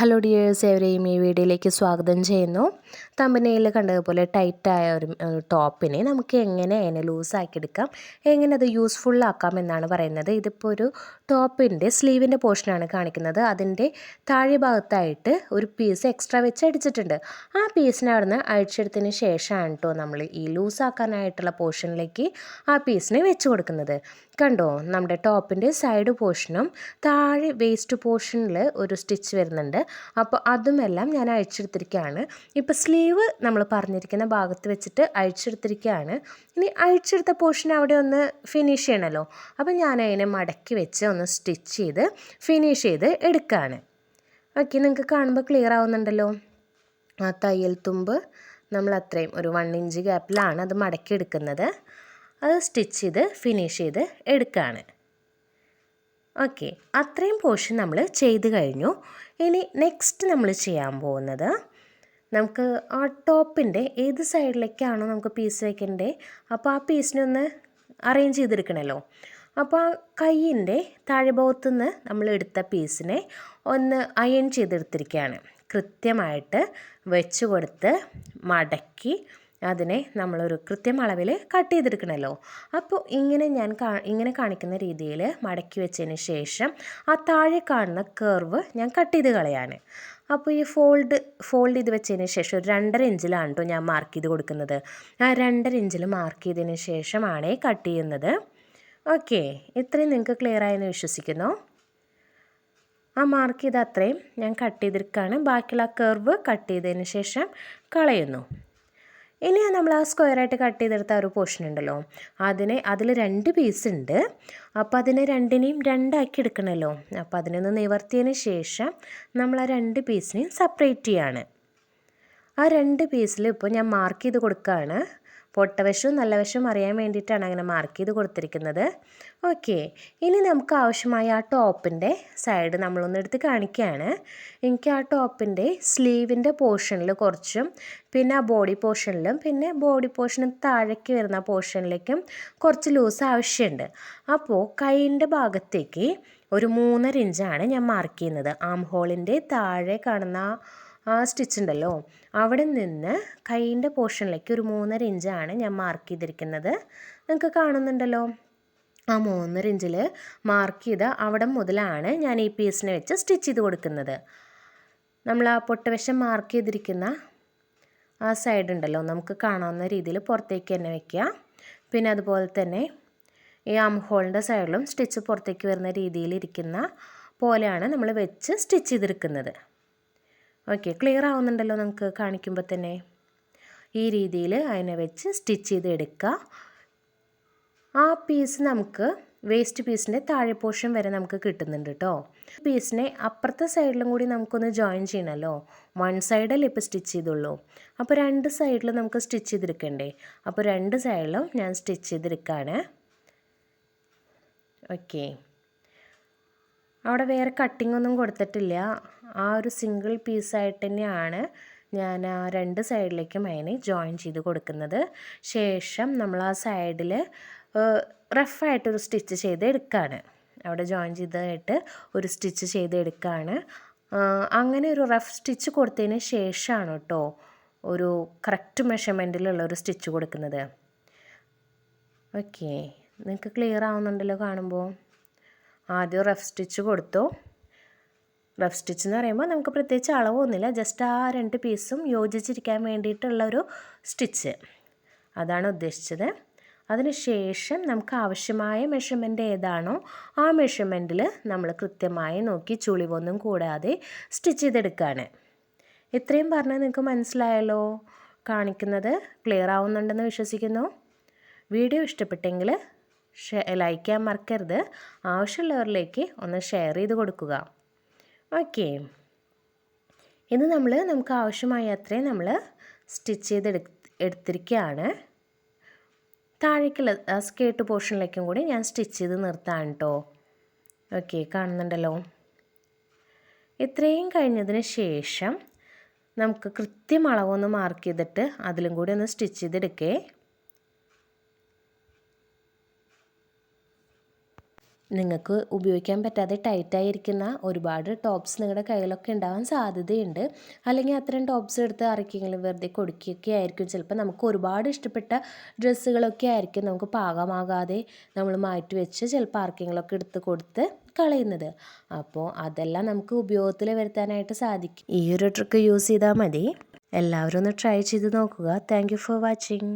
Hello dears എവരെയും ഈ വീഡിയോയിലേക്ക് സ്വാഗതം ചെയ്യുന്നു. തമ്പനയിൽ കണ്ടതുപോലെ ടൈറ്റായ ഒരു ടോപ്പിനെ നമുക്ക് എങ്ങനെ അതിനെ ലൂസാക്കി എടുക്കാം എങ്ങനെ അത് യൂസ്ഫുള്ളാക്കാം എന്നാണ് പറയുന്നത്. ഇതിപ്പോൾ ഒരു ടോപ്പിന്റെ സ്ലീവിന്റെ പോർഷനാണ് കാണിക്കുന്നത്. അതിന്റെ താഴെ ഭാഗത്തായിട്ട് ഒരു പീസ് എക്സ്ട്രാ വെച്ച് അടിച്ചിട്ടുണ്ട്. ആ പീസിനെ അവിടുന്ന് അഴിച്ചെടുത്തതിന് ശേഷമാണ് കേട്ടോ നമ്മൾ ഈ ലൂസാക്കാനായിട്ടുള്ള പോർഷനിലേക്ക് ആ പീസിനെ വെച്ച് കൊടുക്കുന്നത്. കണ്ടോ? നമ്മുടെ ടോപ്പിന്റെ സൈഡ് പോർഷനും താഴെ വേസ്റ്റ് പോർഷനിൽ ഒരു സ്റ്റിച്ച് വരുന്നുണ്ട്. അപ്പോൾ അതുമെല്ലാം ഞാൻ അഴിച്ചെടുത്തിരിക്കുകയാണ്. ഇപ്പോൾ സ്ലീവ് നമ്മൾ പറഞ്ഞിരിക്കുന്ന ഭാഗത്ത് വെച്ചിട്ട് അഴിച്ചെടുത്തിരിക്കുകയാണ്. ഇനി അഴിച്ചെടുത്ത പോർഷൻ അവിടെ ഒന്ന് ഫിനിഷ് ചെയ്യണമല്ലോ. അപ്പോൾ ഞാൻ അതിനെ മടക്കി വെച്ച് ഒന്ന് സ്റ്റിച്ച് ചെയ്ത് ഫിനിഷ് ചെയ്ത് എടുക്കുകയാണ്. ഓക്കെ നിങ്ങൾക്ക് കാണുമ്പോൾ ക്ലിയർ ആവുന്നുണ്ടല്ലോ. ആ തയ്യൽ തുമ്പ് നമ്മൾ അത്രയും ഒരു വൺ ഇഞ്ച് ഗ്യാപ്പിലാണ് അത് മടക്കി എടുക്കുന്നത്. അത് സ്റ്റിച്ച് ചെയ്ത് ഫിനിഷ് ചെയ്ത് എടുക്കുകയാണ് ഓക്കെ. അത്രയും പോർഷൻ നമ്മൾ ചെയ്ത് കഴിഞ്ഞു. ഇനി നെക്സ്റ്റ് നമ്മൾ ചെയ്യാൻ പോകുന്നത് നമുക്ക് ആ ടോപ്പിന്റെ ഏത് സൈഡിലേക്കാണോ നമുക്ക് പീസ് വയ്ക്കേണ്ടത് അപ്പോൾ ആ പീസിനെ ഒന്ന് അറേഞ്ച് ചെയ്തെടുക്കണമല്ലോ അപ്പോൾ ആ കയ്യിന്റെ താഴെ നിന്ന് നമ്മൾ എടുത്ത പീസിനെ ഒന്ന് അയൺ ചെയ്തെടുത്തിരിക്കുകയാണ്. കൃത്യമായിട്ട് വെച്ച് കൊടുത്ത് മടക്കി അതിനെ നമ്മളൊരു കൃത്യം അളവിൽ കട്ട് ചെയ്തെടുക്കണമല്ലോ അപ്പോൾ ഇങ്ങനെ ഞാൻ ഇങ്ങനെ കാണിക്കുന്ന രീതിയിൽ മടക്കി വെച്ചതിന് ശേഷം ആ താഴെ കാണുന്ന കർവ് ഞാൻ കട്ട് ചെയ്ത് കളയാണ്. അപ്പോൾ ഈ ഫോൾഡ് ഫോൾഡ് ചെയ്ത് വെച്ചതിന് ശേഷം ഒരു രണ്ടര ഇഞ്ചിലാണ് കേട്ടോ ഞാൻ മാർക്ക് ചെയ്ത് കൊടുക്കുന്നത്. ആ രണ്ടര ഇഞ്ചിൽ മാർക്ക് ചെയ്തതിന് ശേഷമാണ് കട്ട് ചെയ്യുന്നത്. ഓക്കെ ഇത്രയും നിങ്ങൾക്ക് ക്ലിയർ ആയെന്ന് വിശ്വസിക്കുന്നു. ആ മാർക്ക് ചെയ്ത അത്രയും ഞാൻ കട്ട് ചെയ്തെടുക്കുകയാണ് ബാക്കിയുള്ള കർവ് കട്ട് ചെയ്തതിന് ശേഷം കളയുന്നു. ഇനി നമ്മൾ ആ സ്ക്വയറായിട്ട് കട്ട് ചെയ്തെടുത്ത ഒരു പോർഷൻ ഉണ്ടല്ലോ. അതിനെ അതിൽ രണ്ട് പീസ് ഉണ്ട്. അപ്പോൾ അതിനെ രണ്ടിനെയും രണ്ടാക്കി എടുക്കണമല്ലോ അപ്പോൾ അതിനൊന്ന് നിവർത്തിയതിന് ശേഷം നമ്മൾ ആ രണ്ട് പീസിനെയും സെപ്പറേറ്റ് ചെയ്യാണ്. ആ രണ്ട് പീസിൽ ഇപ്പോൾ ഞാൻ മാർക്ക് ചെയ്ത് കൊടുക്കുകയാണ് പൊട്ടവശവും നല്ല വശവും അറിയാൻ വേണ്ടിയിട്ടാണ് അങ്ങനെ മാർക്ക് ചെയ്ത് കൊടുത്തിരിക്കുന്നത്. ഓക്കെ ഇനി നമുക്ക് ആവശ്യമായ ആ ടോപ്പിന്റെ സൈഡ് നമ്മളൊന്ന് എടുത്ത് കാണിക്കുകയാണ്. എനിക്ക് ആ ടോപ്പിന്റെ സ്ലീവിന്റെ പോർഷനിൽ കുറച്ചും പിന്നെ ആ ബോഡി പോർഷനിലും പിന്നെ ബോഡി പോർഷന് താഴേക്ക് വരുന്ന പോർഷനിലേക്കും കുറച്ച് ലൂസ് ആവശ്യമുണ്ട്. അപ്പോൾ കൈയിന്റെ ഭാഗത്തേക്ക് ഒരു മൂന്നര ഇഞ്ചാണ് ഞാൻ മാർക്ക് ചെയ്യുന്നത്. ആം ഹോളിന്റെ താഴെ കാണുന്ന ആ സ്റ്റിച്ച് ഉണ്ടല്ലോ. അവിടെ നിന്ന് കൈയിന്റെ പോർഷനിലേക്ക് ഒരു മൂന്നര ഇഞ്ചാണ് ഞാൻ മാർക്ക് ചെയ്തിരിക്കുന്നത്. നിങ്ങൾക്ക് കാണുന്നുണ്ടല്ലോ. ആ മൂന്നര ഇഞ്ചിൽ മാർക്ക് ചെയ്ത അവിടെ മുതലാണ് ഞാൻ ഈ പീസിനെ വെച്ച് സ്റ്റിച്ച് ചെയ്ത് കൊടുക്കുന്നത്. നമ്മൾ ആ പൊട്ടവശം മാർക്ക് ചെയ്തിരിക്കുന്ന ആ സൈഡ് ഉണ്ടല്ലോ. നമുക്ക് കാണാവുന്ന രീതിയിൽ പുറത്തേക്ക് തന്നെ വയ്ക്കുക പിന്നെ അതുപോലെ തന്നെ ഈ ആം ഹോളിന്റെ സൈഡിലും സ്റ്റിച്ച് പുറത്തേക്ക് വരുന്ന രീതിയിൽ ഇരിക്കുന്ന പോലെയാണ് നമ്മൾ വെച്ച് സ്റ്റിച്ച് ചെയ്തെടുക്കുന്നത് ഓക്കെ ക്ലിയർ ആവുന്നുണ്ടല്ലോ നമുക്ക് കാണിക്കുമ്പോൾ തന്നെ. ഈ രീതിയിൽ അതിനെ വെച്ച് സ്റ്റിച്ച് ചെയ്ത് എടുക്കുക. ആ പീസ് നമുക്ക് വേസ്റ്റ് പീസിന്റെ താഴെ പോർഷൻ വരെ നമുക്ക് കിട്ടുന്നുണ്ട് കേട്ടോ പീസിനെ അപ്പുറത്തെ സൈഡിലും കൂടി നമുക്കൊന്ന് ജോയിൻ ചെയ്യണമല്ലോ വൺ സൈഡല്ലേ ഇപ്പോൾ സ്റ്റിച്ച് ചെയ്തുള്ളൂ. അപ്പോൾ രണ്ട് സൈഡിലും നമുക്ക് സ്റ്റിച്ച് ചെയ്തെടുക്കണ്ടേ? അപ്പോൾ രണ്ട് സൈഡിലും ഞാൻ സ്റ്റിച്ച് ചെയ്തെടുക്കുകയാണ് ഓക്കെ അവിടെ വേറെ കട്ടിംഗ് ഒന്നും കൊടുത്തിട്ടില്ല. ആ ഒരു സിംഗിൾ പീസായിട്ട് തന്നെയാണ് ഞാൻ ആ രണ്ട് സൈഡിലേക്കും അതിനെ ജോയിൻ ചെയ്ത് കൊടുക്കുന്നത്. ശേഷം നമ്മൾ ആ സൈഡിൽ റഫായിട്ടൊരു സ്റ്റിച്ച് ചെയ്ത് എടുക്കുകയാണ് അവിടെ ജോയിൻ ചെയ്തതായിട്ട് ഒരു സ്റ്റിച്ച് ചെയ്ത് എടുക്കുകയാണ് അങ്ങനെ ഒരു റഫ് സ്റ്റിച്ച് കൊടുത്തതിന് ശേഷമാണ് കേട്ടോ ഒരു കറക്റ്റ് മെഷർമെന്റിലുള്ള ഒരു സ്റ്റിച്ച് കൊടുക്കുന്നത്. ഓക്കെ നിങ്ങൾക്ക് ക്ലിയർ ആവുന്നുണ്ടല്ലോ കാണുമ്പോൾ ആദ്യം റഫ് സ്റ്റിച്ച് കൊടുത്തു. റഫ് സ്റ്റിച്ച് എന്ന് പറയുമ്പോൾ നമുക്ക് പ്രത്യേകിച്ച് അളവൊന്നുമില്ല ജസ്റ്റ് ആ രണ്ട് പീസും യോജിച്ചിരിക്കാൻ വേണ്ടിയിട്ടുള്ള ഒരു സ്റ്റിച്ച്. അതാണ് ഉദ്ദേശിച്ചത്. അതിനുശേഷം നമുക്ക് ആവശ്യമായ മെഷർമെന്റ് ഏതാണോ ആ മെഷർമെന്റിൽ നമ്മൾ കൃത്യമായി നോക്കി ചുളിവൊന്നും കൂടാതെ സ്റ്റിച്ച് ചെയ്തെടുക്കുകയാണ് ഇത്രയും പറഞ്ഞാൽ നിങ്ങൾക്ക് മനസ്സിലായല്ലോ? കാണിക്കുന്നത് ക്ലിയർ ആവുന്നുണ്ടെന്ന് വിശ്വസിക്കുന്നു. വീഡിയോ ഇഷ്ടപ്പെട്ടെങ്കിൽ ലൈക്ക് ചെയ്യാൻ മറക്കരുത്. ആവശ്യമുള്ളവരിലേക്ക് ഒന്ന് ഷെയർ ചെയ്ത് കൊടുക്കുക. ഓക്കെ. ഇത് നമ്മൾ നമുക്ക് ആവശ്യമായ അത്രയും നമ്മൾ സ്റ്റിച്ച് ചെയ്ത് എടുത്തിരിക്കുകയാണ് താഴേക്കുള്ള സ്കേർട്ട് പോർഷനിലേക്കും കൂടി ഞാൻ സ്റ്റിച്ച് ചെയ്ത് നിർത്താൻ കേട്ടോ ഓക്കെ കാണുന്നുണ്ടല്ലോ. ഇത്രയും കഴിഞ്ഞതിന് ശേഷം നമുക്ക് കൃത്യം അളവൊന്ന് മാർക്ക് ചെയ്തിട്ട് അതിലും കൂടി ഒന്ന് സ്റ്റിച്ച് ചെയ്തെടുക്കേ. നിങ്ങൾക്ക് ഉപയോഗിക്കാൻ പറ്റാതെ ടൈറ്റായിരിക്കുന്ന ഒരുപാട് ടോപ്സ് നിങ്ങളുടെ കയ്യിലൊക്കെ ഉണ്ടാവാൻ സാധ്യതയുണ്ട്. അല്ലെങ്കിൽ അത്തരം ടോപ്സ് എടുത്ത് ആർക്കെങ്കിലും വെറുതെ കൊടുക്കുകയൊക്കെ ആയിരിക്കും. ചിലപ്പോൾ നമുക്ക് ഒരുപാട് ഇഷ്ടപ്പെട്ട ഡ്രസ്സുകളൊക്കെ ആയിരിക്കും നമുക്ക് പാകമാകാതെ നമ്മൾ മാറ്റി വെച്ച് ചിലപ്പോൾ ആർക്കെങ്കിലുമൊക്കെ എടുത്ത് കൊടുത്ത് കളയുന്നത്. അപ്പോൾ അതെല്ലാം നമുക്ക് ഉപയോഗത്തിൽ വരുത്താനായിട്ട് സാധിക്കും. ഈ ഒരു ട്രിക്ക് യൂസ് ചെയ്താൽ മതി. എല്ലാവരും ഒന്ന് ട്രൈ ചെയ്ത് നോക്കുക. Thank for watching